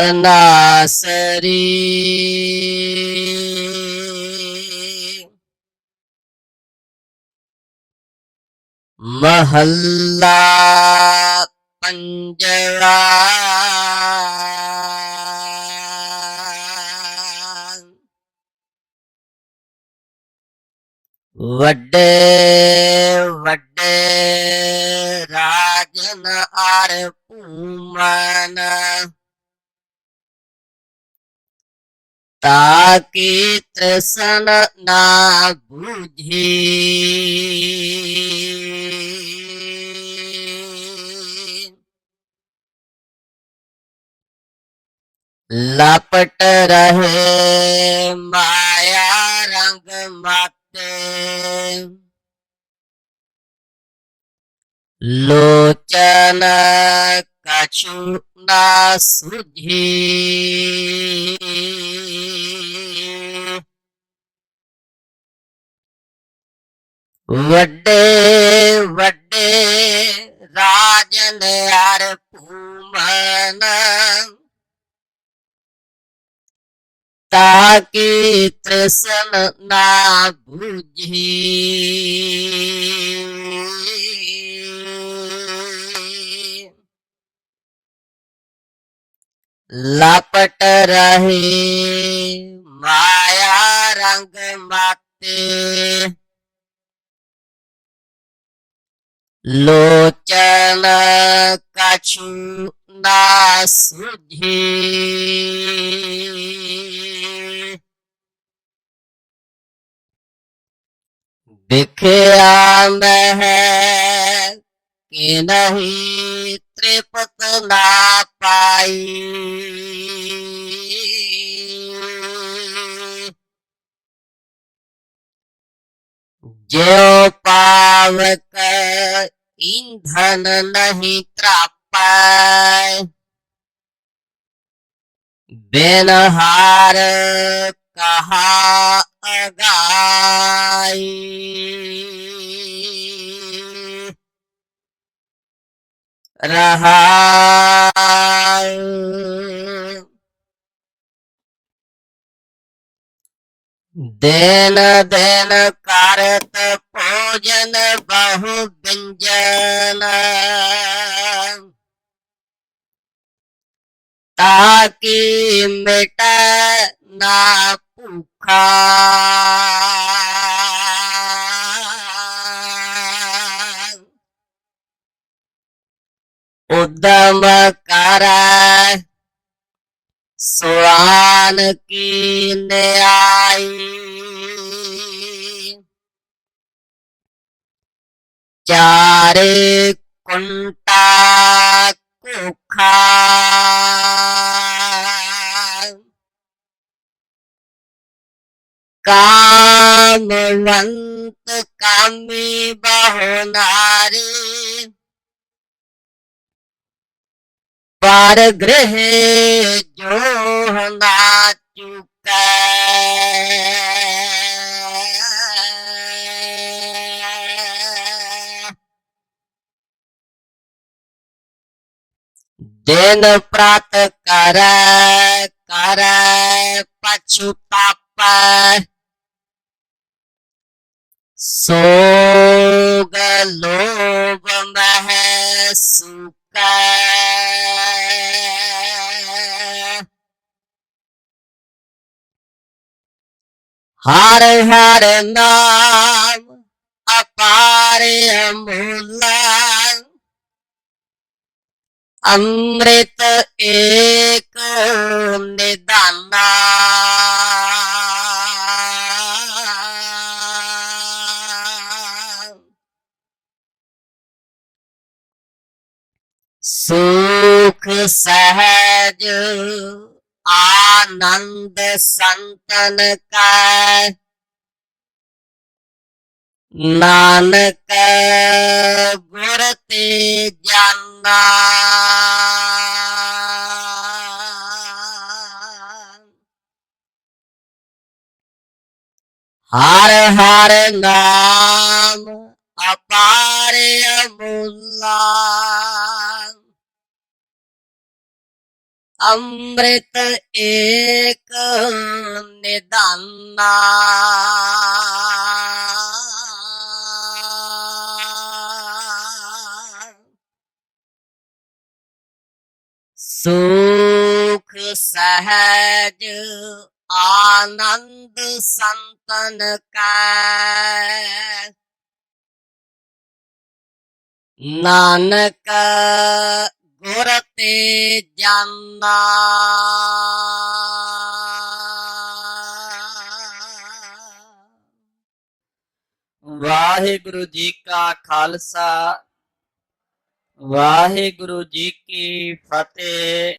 ਤਨਾਸਰੀ ਮਹੱਲਾ ਪੰਜਵਾ ਵੱਡੇ ਵੱਡੇ ਰਾਜਨ ਆਰ ਭੂਮਨ ताकि तृष्ण ना बुझे। लपट रहे माया रंग मत। लोचन कचूर्णा शुद्धि वड्डे वड्डे राजन यार पूमन ताकि तृष्ण ना बुझी। लपट रहे माया रंग माते लोचन कछु ना सुझे बिखया है कि नहीं त्रिपत ना पाई जो पावक ईंधन नहीं त्रापाय बेनहार कहा अगाई। रहा देन देन कारत भोजन बहु व्यंजन ताकि मिट ना भूखा दमकर सुन की न्याई चार कुंटा कुखा। कामवंत कामी बहुनारी। पर ग्रह जो हंगा चुका दिन प्रात कर कर पछु पछुताप सोग लोग मह सुख हर हर नाम अपार अमृत एक निदाना। ਸੁਖ ਸੁਖ ਸਹਿਜ ਆਨੰਦ ਸੰਤਨ ਕੈ। ਨਾਨਕ ਗੁਰ ਤੇ ਜਾਨਾ। ਹਰ ਹਰ ਨਾਮ ਅਪਾਰ ਅਮੁੱਲਾ। ਅੰਮ੍ਰਿਤ ਏਕ ਨਿਦਾਨਾ। ਸੁਖ ਸਹਿਜ ਆਨੰਦ ਸੰਤਨ ਕੈ। ਨਾਨਕ ਗੁਰ ਤੇ ਵਾਹਿਗੁਰੂ ਜੀ ਕਾ ਖਾਲਸਾ ਵਾਹਿਗੁਰੂ ਜੀ ਕੀ ਫਤਿਹ